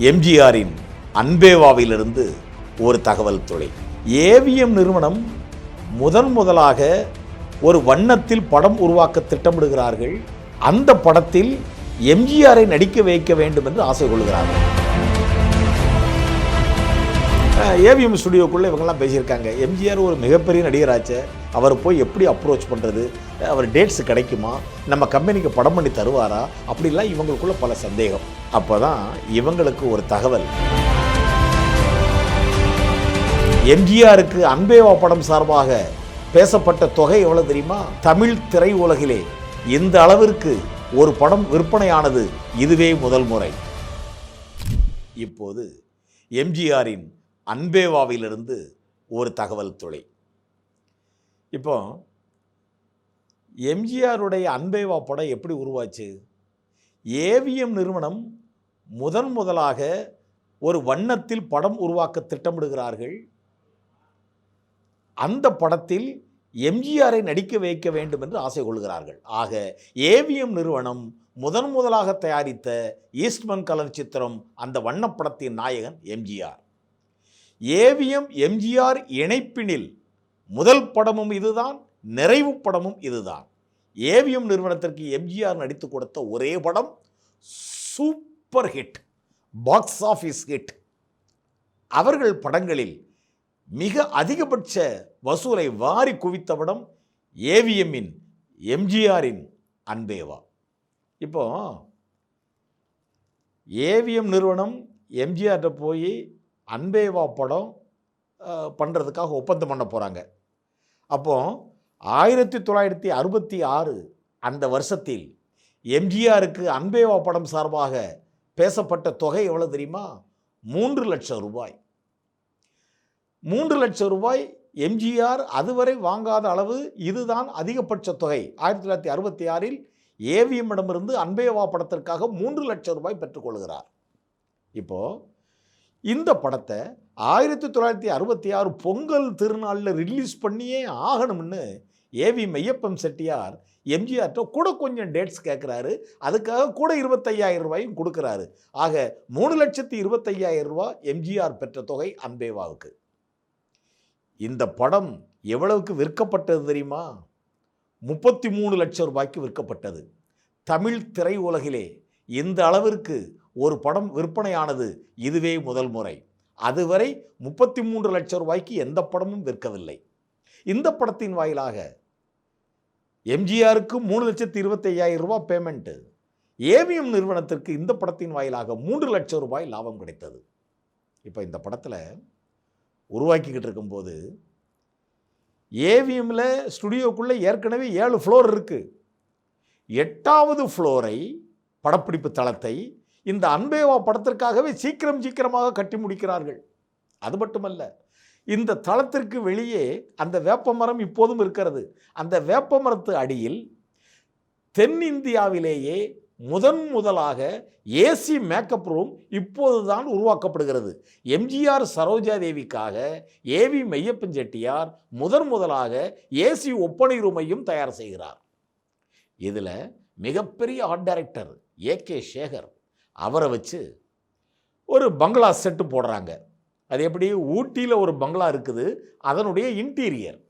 எம்ஜிஆரின் அன்பேவாவிலிருந்து ஒரு தகவல் துளை ஏவிஎம் நிறுவனம் முதன் முதலாக ஒரு வண்ணத்தில் படம் உருவாக்க திட்டமிடுகிறார்கள். அந்த படத்தில் எம்ஜிஆரை நடிக்க வைக்க வேண்டும் என்று ஆசை கொள்கிறார்கள் ஏவிஎம் ஸ்டுடியோக்குள்ளே இவங்கெல்லாம் பேசியிருக்காங்க. எம்ஜிஆர் ஒரு மிகப்பெரிய நடிகராச்சே. அவர் போய் எப்படி அப்ரோச் பண்ணுறது அவர் டேட்ஸ் கிடைக்குமா? நம்ம கம்பெனிக்கு படம் பண்ணி தருவாரா? அப்படிலாம் இவங்களுக்குள்ள பல சந்தேகம். அப்போ தான் இவங்களுக்கு ஒரு தகவல். எம்ஜிஆருக்கு அன்பேவா படம் சார்பாக பேசப்பட்ட தொகை எவ்வளோ தெரியுமா? தமிழ் திரை உலகிலே இந்த அளவிற்கு ஒரு படம் விற்பனையானது இதுவே முதல் முறை. இப்போது எம்ஜிஆரின் அன்பேவாவிலிருந்து ஒரு தகவல் துளை. இப்போ எம்ஜிஆருடைய அன்பேவா படம் எப்படி உருவாச்சு? ஏவிஎம் நிறுவனம் முதன் முதலாக ஒரு வண்ணத்தில் படம் உருவாக்க திட்டமிடுகிறார்கள். அந்த படத்தில் எம்ஜிஆரை நடிக்க வைக்க வேண்டும் என்று ஆசை கொள்கிறார்கள். ஆக ஏவிஎம் நிறுவனம் முதன் முதலாக தயாரித்த ஈஸ்ட்மன் கலர் சித்திரம் அந்த வண்ணப்படத்தின் நாயகன் எம்ஜிஆர். ஏவிஎம் எம்ஜிஆர் இணைப்பினில் முதல் படமும் இதுதான் நிறைவு படமும் இதுதான். ஏவிஎம் நிறுவனத்திற்கு எம்ஜிஆர் நடித்து கொடுத்த ஒரே படம் super hit box office hit. அவர்கள் படங்களில் மிக அதிகபட்ச வசூலை வாரி குவித்த படம் ஏவிஎம்மின் எம்ஜிஆரின் அன்பேவா. இப்போ ஏவிஎம் நிறுவனம் எம்ஜிஆர்கிட்ட போய் அன்பேவா படம் பண்ணுறதுக்காக ஒப்பந்தம் பண்ண போகிறாங்க அப்போ ஆயிரத்தி தொள்ளாயிரத்தி அறுபத்தி ஆறு அந்த வருஷத்தில் எம்ஜிஆருக்கு அன்பேவா படம் சார்பாக பேசப்பட்ட தொகை எவ்வளோ தெரியுமா? மூன்று லட்சம் ரூபாய். மூன்று லட்சம் ரூபாய் எம்ஜிஆர் அதுவரை வாங்காத அளவு இதுதான் அதிகபட்ச தொகை. ஆயிரத்தி தொள்ளாயிரத்தி அறுபத்தி ஆறில் ஏவிஎம்மிடமிருந்து அன்பேவா படத்திற்காக மூன்று லட்சம் ரூபாய் பெற்றுக்கொள்கிறார் இப்போது இந்த படத்தை ஆயிரத்தி தொள்ளாயிரத்தி அறுபத்தி ஆறு பொங்கல் திருநாளில் ரிலீஸ் பண்ணியே ஆகணும்னு ஏவி மெய்யப்பம் செட்டியார் எம்ஜிஆர்கிட்ட கூட கொஞ்சம் டேட்ஸ் கேட்குறாரு அதுக்காக கூட இருபத்தையாயிரம் ரூபாயும் கொடுக்குறாரு. ஆக மூணு லட்சத்தி இருபத்தையாயிரம் ரூபாய் எம்ஜிஆர் பெற்ற தொகை அன்பேவாவுக்கு. இந்த படம் எவ்வளவுக்கு விற்கப்பட்டது தெரியுமா? முப்பத்தி மூணு லட்சம் ரூபாய்க்கு விற்கப்பட்டது. தமிழ் திரை உலகிலே இந்த அளவிற்கு ஒரு படம் விற்பனையானது இதுவே முதல் முறை. அதுவரை முப்பத்தி மூன்று லட்சம் ரூபாய்க்கு எந்த படமும் விற்கவில்லை. இந்த படத்தின் வாயிலாக எம்ஜிஆருக்கு மூணு லட்சத்தி இருபத்தையாயிரம் ரூபாய் பேமெண்ட்டு ஏவிஎம் நிறுவனத்திற்கு இந்த படத்தின் வாயிலாக மூன்று லட்சம் ரூபாய் லாபம் கிடைத்தது. இப்போ இந்த படத்தில் உருவாக்கிக்கிட்டு இருக்கும்போது ஏவிஎம்மில் ஸ்டுடியோக்குள்ளே ஏற்கனவே ஏழு ஃப்ளோர் இருக்குது எட்டாவது ஃப்ளோரை படப்பிடிப்பு தளத்தை இந்த அன்பேவா படத்திற்காகவே சீக்கிரம் சீக்கிரமாக கட்டி முடிக்கிறார்கள். அது மட்டுமல்ல இந்த தளத்திற்கு வெளியே அந்த வேப்ப மரம் இப்போதும் இருக்கிறது. அந்த வேப்ப மரத்து அடியில் தென்னிந்தியாவிலேயே முதன் முதலாக ஏசி மேக்கப் ரூம் இப்போது தான் உருவாக்கப்படுகிறது. எம்ஜிஆர் சரோஜா தேவிக்காக ஏவி மெய்யப்பன் செட்டியார் முதன் முதலாக ஏசி ஒப்பனை ரூமையும் தயார் செய்கிறார். இதில் மிகப்பெரிய art director A K Sekar அவரை வச்சு ஒரு பங்களா செட்டு போடுறாங்க. அது எப்படி? ஊட்டியில் ஒரு பங்களா இருக்குது. அதனுடைய இன்டீரியர்.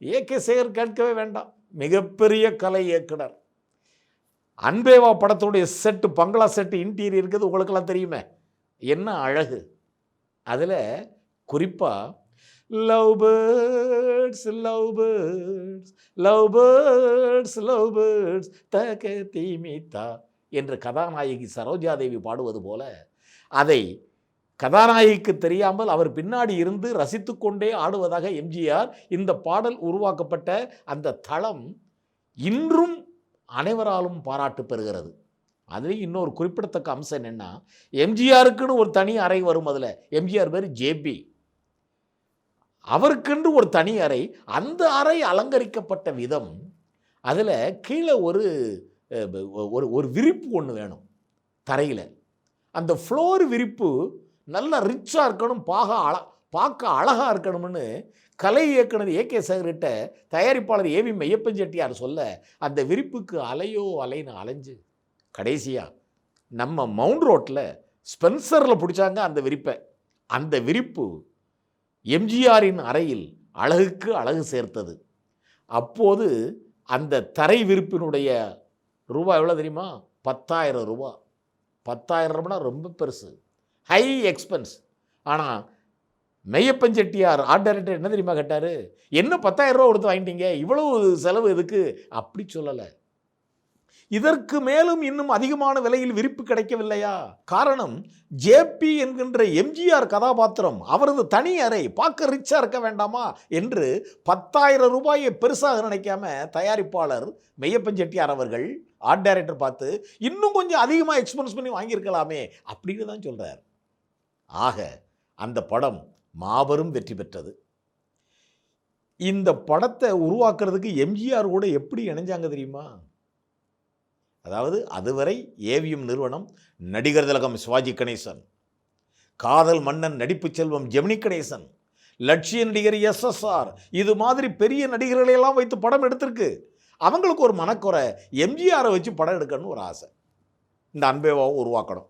ஏகே சேகர் கேட்கவே வேண்டாம். மிகப்பெரிய கலை இயக்குனர். அன்பேவா படத்துடைய செட்டு பங்களா செட்டு இன்டீரியர் இருக்குது. உங்களுக்கெல்லாம் தெரியுமே. என்ன அழகு. அதில் குறிப்பாக love birds love birds love birds love birds தக தீமித்தா என்று கதாநாயகி சரோஜாதேவி பாடுவது போல அதை கதாநாயகிக்கு தெரியாமல் அவர் பின்னாடி இருந்து ரசித்து கொண்டே ஆடுவதாக எம்ஜிஆர் இந்த பாடல் உருவாக்கப்பட்ட அந்த தளம் இன்றும் அனைவராலும் பாராட்டு பெறுகிறது. அதுலேயும் இன்னொரு குறிப்பிடத்தக்க அம்சம் என்னென்னா எம்ஜிஆருக்குன்னு ஒரு தனி அறை வரும் அதில். எம்ஜிஆர் பேர் ஜேபி. அவருக்கென்று ஒரு தனி அறை அந்த அறை அலங்கரிக்கப்பட்ட விதம் அதில் கீழே ஒரு ஒரு ஒரு விரிப்பு ஒன்று வேணும். தரையில். அந்த ஃப்ளோர் விரிப்பு நல்லா ரிச்சாக இருக்கணும் பாக அழ பார்க்க அழகாக இருக்கணும்னு கலை இயக்குனர் ஏ கே சேகர்கிட்ட தயாரிப்பாளர் ஏவி மெய்யப்பன் செட்டியார் சொல்ல அந்த விரிப்புக்கு அலையோ அலைன்னு அலைஞ்சு கடைசியாக நம்ம மவுண்ட் ரோட்டில் ஸ்பென்சரில் பிடிச்சாங்க அந்த விரிப்பை. அந்த விரிப்பு எம்ஜிஆரின் அறையில் அழகுக்கு அழகு சேர்த்தது. அப்போது அந்த தரை விரிப்பினுடைய ரூபா எவ்வளோ தெரியுமா? பத்தாயிரம் ரூபா. பத்தாயிரம் ரூபானா ரொம்ப பெருசு. ஹை எக்ஸ்பென்ஸ் ஆனால் மெய்யப்பன் செட்டியார் ஆர்ட் டைரக்டர் என்ன தெரியுமா கேட்டார்? என்ன பத்தாயிரம் ரூபா கொடுத்து வாங்கிட்டீங்க? இவ்வளவு செலவு எதுக்கு? அப்படி சொல்லலை. இதற்கு மேலும் இன்னும் அதிகமான விலையில் விரிப்பு கிடைக்கவில்லையா? காரணம் ஜேபி என்கின்ற எம்ஜிஆர் கதாபாத்திரம் அவரது தனி அறை பார்க்க ரிச்சாக இருக்க வேண்டாமா? என்று பத்தாயிரம் ரூபாயை பெருசாக நினைக்காம தயாரிப்பாளர் மெய்யப்பன் செட்டியார் அவர்கள் ஆர்ட் டைரக்டர் பார்த்து இன்னும் கொஞ்சம் அதிகமாக எக்ஸ்பென்ஸ் பண்ணி வாங்கியிருக்கலாமே அப்படின்னு தான் சொல்கிறார் ஆக அந்த படம் மாபெரும் வெற்றி பெற்றது. இந்த படத்தை உருவாக்குறதுக்கு எம்ஜிஆர் கூட எப்படி இணைஞ்சாங்க தெரியுமா? அதாவது அதுவரை ஏவிஎம் நிறுவனம் நடிகர் திலகம் சிவாஜி கணேசன் காதல் மன்னன் நடிப்பு செல்வம் ஜெமினி கணேசன் லட்சிய நடிகர் எஸ்எஸ்ஆர் இது மாதிரி பெரிய நடிகர்களையெல்லாம் வைத்து படம் எடுத்திருக்கு. அவங்களுக்கு ஒரு மனக்குறை எம்ஜிஆரை வச்சு படம் எடுக்கணும்னு ஒரு ஆசை. இந்த அன்பேவாவை உருவாக்கணும்.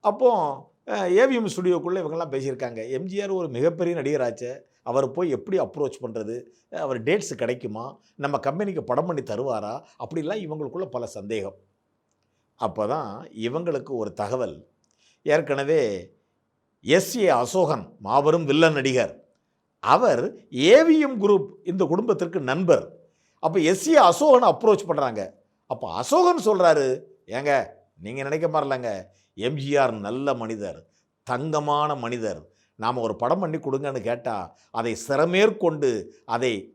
அப்போது ஏவிஎம் ஸ்டுடியோக்குள்ளே இவங்கெல்லாம் பேசியிருக்காங்க. எம்ஜிஆர் ஒரு மிகப்பெரிய நடிகராச்சே. அவர் போய் எப்படி அப்ரோச் பண்ணுறது அவர் டேட்ஸ் கிடைக்குமா? நம்ம கம்பெனிக்கு படம் பண்ணி தருவாரா? அப்படிலாம் இவங்களுக்குள்ள பல சந்தேகம். அப்போ தான் இவங்களுக்கு ஒரு தகவல். ஏற்கனவே எஸ்ஏ அசோகன் மாபெரும் வில்லன் நடிகர். அவர் ஏவிஎம் குரூப் இந்த குடும்பத்திற்கு நண்பர். அப்போ எஸ்ஏ அசோகனை அப்ரோச் பண்ணுறாங்க அப்போ அசோகன் சொல்கிறாரு ஏங்க நீங்கள் நினைக்க மாதிரிலங்க எம்ஜிஆர் நல்ல மனிதர் தங்கமான மனிதர். நாம் ஒரு படம் பண்ணி கொடுங்கன்னு கேட்டால் அதை சிறமேற்கொண்டு அதை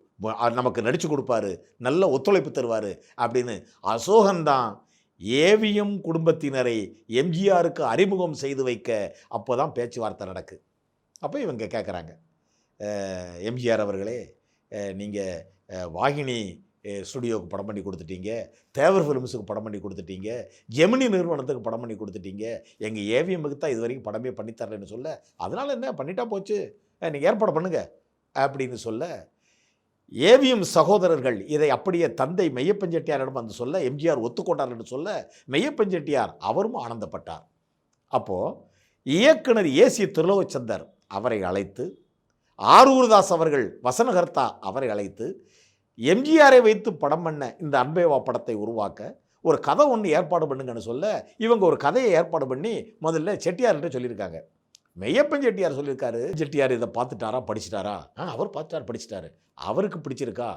நமக்கு நடித்து கொடுப்பாரு நல்ல ஒத்துழைப்பு தருவார் அப்படின்னு அசோகன் தான் ஏவிஎம் குடும்பத்தினரை எம்ஜிஆருக்கு அறிமுகம் செய்து வைக்க அப்போ தான் பேச்சுவார்த்தை நடக்கு. அப்போ இவங்க கேட்குறாங்க எம்ஜிஆர் அவர்களே நீங்கள் வாகினி ஸ்டுடியோவுக்கு படம் பண்ணி கொடுத்துட்டீங்க. தேவர் ஃபிலிம்ஸுக்கு படம் பண்ணி கொடுத்துட்டீங்க. ஜெமினி நிறுவனத்துக்கு படம் பண்ணி கொடுத்துட்டீங்க. எங்கள் ஏவிஎம்முக்கு தான் இது வரைக்கும் படமே பண்ணி சொல்ல அதனால் என்ன பண்ணிட்டா போச்சு? நீங்கள் ஏற்பாடு பண்ணுங்கள் அப்படின்னு சொல்ல ஏவிஎம் சகோதரர்கள் இதை அப்படியே தந்தை மெய்யப்பஞ்செட்டியாரிடம் வந்து சொல்ல எம்ஜிஆர் ஒத்துக்கொண்டார் என்று சொல்ல மெய்யப்பஞ்செட்டியார் அவரும் ஆனந்தப்பட்டார். அப்போது இயக்குனர் ஏசி திருலோகச்சந்தர் அவரை அழைத்து ஆரூர்தாஸ் அவர்கள் வசனகர்த்தா அவரை அழைத்து எம்ஜிஆரை வைத்து படம் பண்ண இந்த அன்பேவா படத்தை உருவாக்க ஒரு கதை ஒன்று ஏற்பாடு பண்ணுங்கன்னு சொல்ல இவங்க ஒரு கதையை ஏற்பாடு பண்ணி முதல்ல செட்டியார்கிட்ட சொல்லியிருக்காங்க. மெய்யப்பன் செட்டியார் சொல்லியிருக்காரு. செட்டியார் இதை பார்த்துட்டாரா? படிச்சிட்டாரா? ஆ அவர் பார்த்துட்டார் படிச்சிட்டாரு. அவருக்கு பிடிச்சிருக்கா?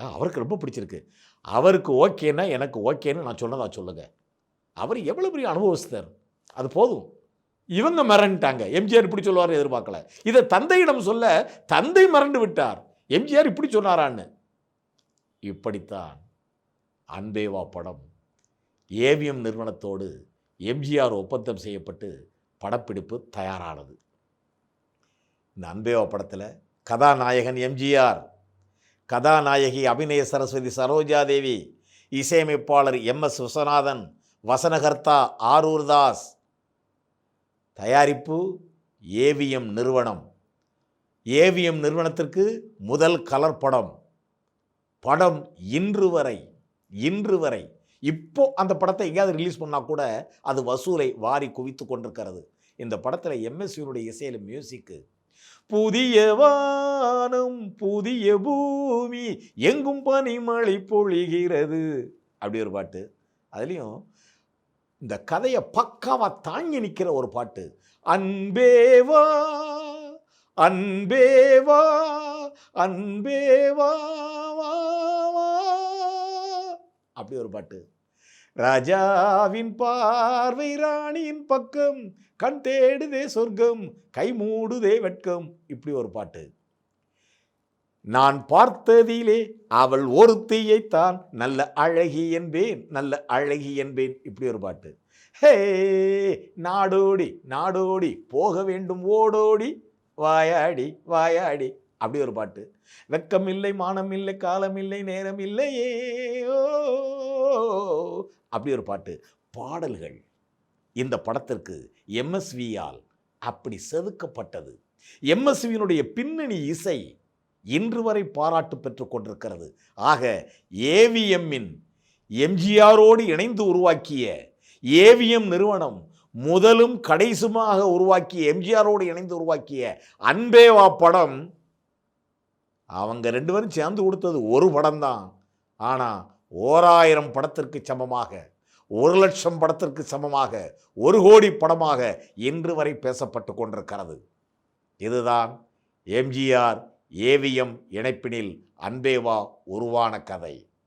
ஆ அவருக்கு ரொம்ப பிடிச்சிருக்கு. அவருக்கு ஓகேன்னா எனக்கு ஓகேன்னு நான் சொன்னதா சொல்லுங்கள் அவர் எவ்வளோ பெரிய அனுபவஸ்தர்? அது போதும். இவங்க மிரண்டுட்டாங்க. எம்ஜிஆர் இப்படி சொல்லுவார் எதிர்பார்க்கல. இதை தந்தையிடம் சொல்ல தந்தை மிரண்டு விட்டார். எம்ஜிஆர் இப்படி சொன்னாரான்னு. இப்படித்தான் அன்பேவா படம் ஏவிஎம் நிறுவனத்தோடு எம்ஜிஆர் ஒப்பந்தம் செய்யப்பட்டு படப்பிடிப்பு தயாரானது. இந்த அன்பேவா படத்தில் கதாநாயகன் எம்ஜிஆர் கதாநாயகி அபிநய சரஸ்வதி சரோஜாதேவி இசையமைப்பாளர் எம் எஸ் விஸ்வநாதன் வசனகர்த்தா ஆரூர்தாஸ் தயாரிப்பு ஏவிஎம் நிறுவனம். ஏவிஎம் நிறுவனத்திற்கு முதல் கலர் படம். படம் இன்று வரை இன்று வரை இப்போ அந்த படத்தை எங்கேயாவது ரிலீஸ் பண்ணால் கூட அது வசூலை வாரி குவித்து கொண்டிருக்கிறது. இந்த படத்தில் எம்எஸ்வியினுடைய இசையில் மியூசிக்கு புதிய வானம் புதிய பூமி எங்கும் பனிமழை பொழிகிறது. அப்படி ஒரு பாட்டு. அதுலேயும் இந்த கதையை பக்காவாக தாங்கி நிற்கிற ஒரு பாட்டு. அன்பேவா அன்பேவா அன்பேவா வா. அப்படி ஒரு பாட்டு. ராஜாவின் பார்வை ராணியின் பக்கம் கண் தேடுதே சொர்க்கம் கை மூடுதே வெட்கம் இப்படி ஒரு பாட்டு. நான் பார்த்ததிலே அவள் ஒருத்தியைத்தான் நல்ல அழகி என்பேன் நல்ல அழகி என்பேன் இப்படி ஒரு பாட்டு. ஹே நாடோடி நாடோடி போக வேண்டும் ஓடோடி வாயாடி வாயாடி அப்படி ஒரு பாட்டு. வெக்கம் இல்லை மானம் இல்லை காலம் இல்லை நேரம் இல்லையே ஓ. அப்படி ஒரு பாட்டு. பாடல்கள். இந்த படத்திற்கு எம்எஸ்வியால் அப்படி செதுக்கப்பட்டது. எம்எஸ்வியினுடைய பின்னணி இசை இன்று வரை பாராட்டு பெற்று கொண்டிருக்கிறது. ஆக ஏவிஎம்மின் எம்ஜிஆரோடு இணைந்து உருவாக்கிய ஏவிஎம் நிறுவனம் முதலும் கடைசுமாக உருவாக்கிய எம்ஜிஆரோடு இணைந்து உருவாக்கிய அன்பேவா படம் அவங்க ரெண்டு பேரும் சேர்ந்து கொடுத்தது ஒரு படம் தான் ஆனால் ஓராயிரம் படத்திற்கு சமமாக ஒரு லட்சம் படத்திற்கு சமமாக ஒரு கோடி படமாக இன்று வரை பேசப்பட்டு கொண்டிருக்கிறது. இதுதான் எம்ஜிஆர் ஏவிஎம் இணைப்பினில் அன்பேவா உருவான கதை.